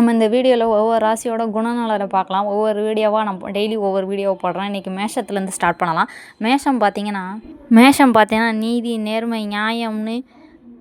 நம்ம இந்த வீடியோவில் ஒவ்வொரு ராசியோட குணநலனை பார்க்கலாம். ஒவ்வொரு வீடியோவாக நம்ம டெய்லி ஒவ்வொரு வீடியோவை போடுறோம். இன்றைக்கி மேஷத்துலேருந்து ஸ்டார்ட் பண்ணலாம். மேஷம் பார்த்தீங்கன்னா மேஷம் பார்த்தீங்கன்னா நீதி நேர்மை நியாயம்னு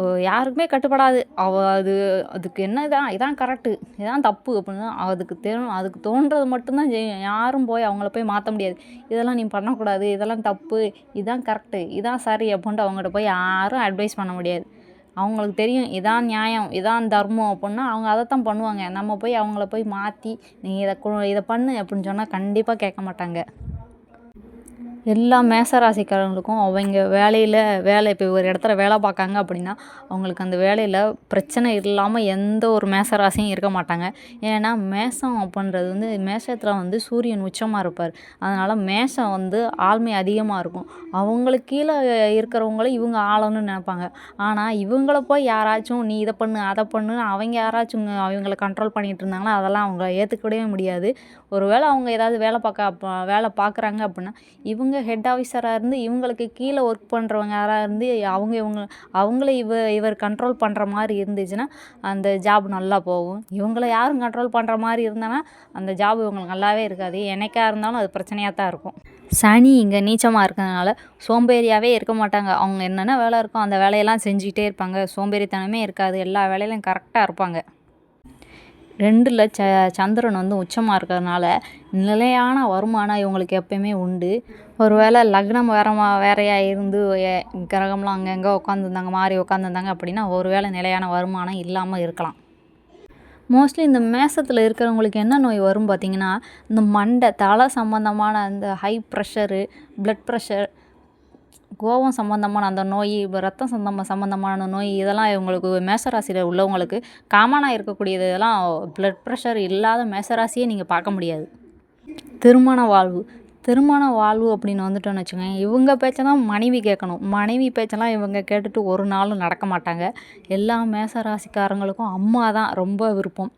ஓ, யாருக்குமே கட்டுப்படாது. அவ அது அதுக்கு என்ன இதான் இதான் கரெக்டு இதான் தப்பு அப்படின்னு அதுக்கு தெரியும் அதுக்கு தோன்றது மட்டும்தான் யாரும் போய் அவங்கள போய் மாற்ற முடியாது. இதெல்லாம் நீ பண்ணக்கூடாது. இதெல்லாம் தப்பு. இதான் கரெக்டு இதான் சரி அப்படின்ட்டு அவங்ககிட்ட போய் யாரும் அட்வைஸ் பண்ண முடியாது. அவங்களுக்கு தெரியும் இதான் நியாயம் இதான் தர்மம் அப்படின்னா அவங்க அதை தான் பண்ணுவாங்க. நம்ம போய் அவங்கள போய் மாற்றி நீ இதை கு- இதை பண்ணு அப்படின்னு சொன்னால் கண்டிப்பாக கேட்க மாட்டாங்க. எல்லா மேசராசிக்காரங்களுக்கும் அவங்க வேலையில் வேலை இப்போ ஒரு இடத்துல வேலை பார்க்காங்க அப்படின்னா அவங்களுக்கு அந்த வேலையில் பிரச்சனை இல்லாமல் எந்த ஒரு மேசராசியும் இருக்க மாட்டாங்க. ஏன்னா மேசம் அப்படின்றது வந்து மேசத்தில் வந்து சூரியன் உச்சமாக இருப்பார். அதனால் மேஷம் வந்து ஆழ்மை அதிகமாக இருக்கும். அவங்களுக்கு கீழே இருக்கிறவங்கள இவங்க ஆளணும்னு நினைப்பாங்க. ஆனால் இவங்கள போய் யாராச்சும் நீ இதை பண்ணு அதை பண்ணு அவங்க யாராச்சும் அவங்கள கண்ட்ரோல் பண்ணிகிட்டு இருந்தாங்கன்னா அதெல்லாம் அவங்க ஏற்றுக்கவே முடியாது. ஒருவேளை அவங்க ஏதாவது வேலை பார்க்க வேலை பார்க்குறாங்க அப்படின்னா இவங்க ஹெட் ஆஃபீஸராக இருந்து இவங்களுக்கு கீழே ஒர்க் பண்ணுறவங்க யாராக இருந்து அவங்க இவங்க அவங்கள இவ இவர் கண்ட்ரோல் பண்ணுற மாதிரி இருந்துச்சுன்னா அந்த ஜாப் நல்லா போகும். இவங்கள யாரும் கண்ட்ரோல் பண்ணுற மாதிரி இருந்தாங்கன்னா அந்த ஜாப் இவங்களுக்கு நல்லாவே இருக்காது. எனக்காக இருந்தாலும் அது பிரச்சனையாக தான் இருக்கும். சனி இங்கே நீச்சமாக இருக்கிறதுனால சோம்பேறியாகவே இருக்க மாட்டாங்க. அவங்க என்னென்ன வேலை இருக்கோ அந்த வேலையெல்லாம் செஞ்சுக்கிட்டே இருப்பாங்க. சோம்பேறித்தனமே இருக்காது. எல்லா வேலையிலும் கரெக்டாக இருப்பாங்க. ரெண்டில் ச சந்திரன் வந்து உச்சமாக இருக்கிறதுனால நிலையான வருமானம் இவங்களுக்கு எப்பயுமே உண்டு. ஒருவேளை லக்னம் வேற மா வேறையாக இருந்து கிரகம்லாம் அங்கங்கே உட்காந்துருந்தாங்க மாறி உட்காந்துருந்தாங்க அப்படின்னா ஒருவேளை நிலையான வருமானம் இல்லாமல் இருக்கலாம். மோஸ்ட்லி இந்த மேசத்தில் இருக்கிறவங்களுக்கு என்ன நோய் வரும் பார்த்தீங்கன்னா இந்த மண்டை தலை சம்மந்தமான அந்த ஹை ப்ரெஷரு ப்ளட் ப்ரெஷர் கோபம் சம்மந்தமான அந்த நோய் இப்போ ரத்தம் சம்மந்தம் சம்மந்தமான நோய் இதெல்லாம் இவங்களுக்கு மேசராசியில் உள்ளவங்களுக்கு காமனாக இருக்கக்கூடியது இதெல்லாம் ப்ளட் ப்ரெஷர் இல்லாத மேசராசியே நீங்கள் பார்க்க முடியாது. திருமண வாழ்வு. திருமண வாழ்வு அப்படின்னு வந்துட்டோன்னு வச்சுக்கோங்க இவங்க பேச்சை தான் மனைவி கேட்கணும். மனைவி பேச்செல்லாம் இவங்க கேட்டுட்டு ஒரு நாளும் நடக்க மாட்டாங்க. எல்லா மேசராசிக்காரங்களுக்கும் அம்மா தான் ரொம்ப விருப்பம்.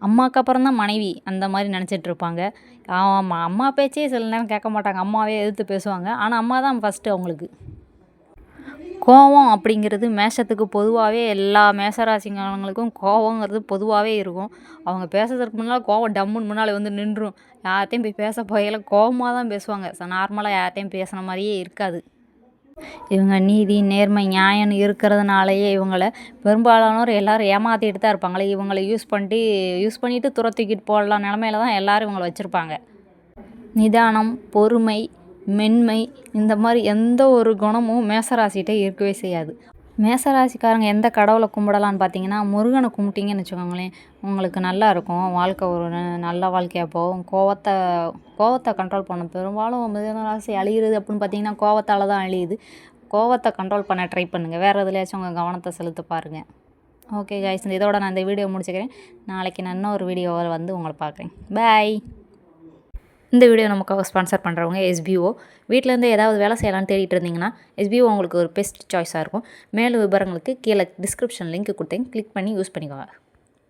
அம்மாவுக்கு அப்புறம் தான் மனைவி அந்த மாதிரி நினச்சிட்டு இருப்பாங்க ஆமாம் அம்மா பேச்சே சில நேரம் கேட்க மாட்டாங்க. அம்மாவே எதிர்த்து பேசுவாங்க. ஆனால் அம்மா தான் ஃபஸ்ட்டு அவங்களுக்கு. கோவம் அப்படிங்கிறது மேஷத்துக்கு பொதுவாகவே எல்லா மேஷராசிங்களுக்கும் கோவங்கிறது பொதுவாகவே இருக்கும். அவங்க பேசுறதுக்கு முன்னால் கோவம் டம்முன்னு முன்னால் வந்து நின்றும். யார்கிட்டையும் போய் பேச போகையில் கோவமாக தான் பேசுவாங்க. நார்மலாக யார்கிட்டையும் பேசுன மாதிரியே இருக்காது. இவங்க நீதி நேர்மை நியாயம் இருக்கிறதுனாலயே இவங்களை பெரும்பாலானோர் எல்லோரும் ஏமாற்றிட்டு தான் இருப்பாங்களே. இவங்களை யூஸ் பண்ணிட்டு யூஸ் பண்ணிட்டு துரத்திக்கிட்டு போடலாம் நிலமையில தான் எல்லோரும் இவங்களை வச்சுருப்பாங்க. நிதானம் பொறுமை மென்மை இந்த மாதிரி எந்த ஒரு குணமும் மேசராசிகிட்ட இருக்கவே செய்யாது. மேசராசிக்காரங்க எந்த கடவுளை கும்பிடலான்னு பார்த்தீங்கன்னா முருகனை கும்பிட்டீங்கன்னு வச்சுக்கோங்களேன் உங்களுக்கு நல்லா இருக்கும். வாழ்க்கை ஒரு நல்ல வாழ்க்கையாக போகும். கோவத்தை கோவத்தை கண்ட்ரோல் பண்ணும் பெரும்பாலும் மிதனராசி அழியிறது அப்படின்னு பார்த்தீங்கன்னா கோவத்தால் தான் அழியுது. கோவத்தை கண்ட்ரோல் பண்ண ட்ரை பண்ணுங்கள் வேறு எதுலையாச்சும் உங்கள் கவனத்தை செலுத்த பாருங்கள் ஓகே கைஸ் இதோட நான் இந்த வீடியோ முடிச்சுக்கிறேன். நாளைக்கு நான் இன்னொரு வீடியோவில் வந்து உங்களை பார்க்குறேன். பாய் இந்த வீடியோ நமக்கு ஸ்பான்சர் பண்ணுறவங்க எஸ்பிஓ வீட்டிலேருந்து ஏதாவது வேலை செய்யலான்னு தேடிட்டு இருந்தீங்கன்னா எஸ்பிஓ உங்களுக்கு ஒரு பெஸ்ட் சாய்ஸாக இருக்கும். மேலும் விவரங்களுக்கு கீழே டிஸ்கிரிப்ஷன் லிங்க் கொடுத்தேன். கிளிக் பண்ணி யூஸ் பண்ணிக்கோங்க.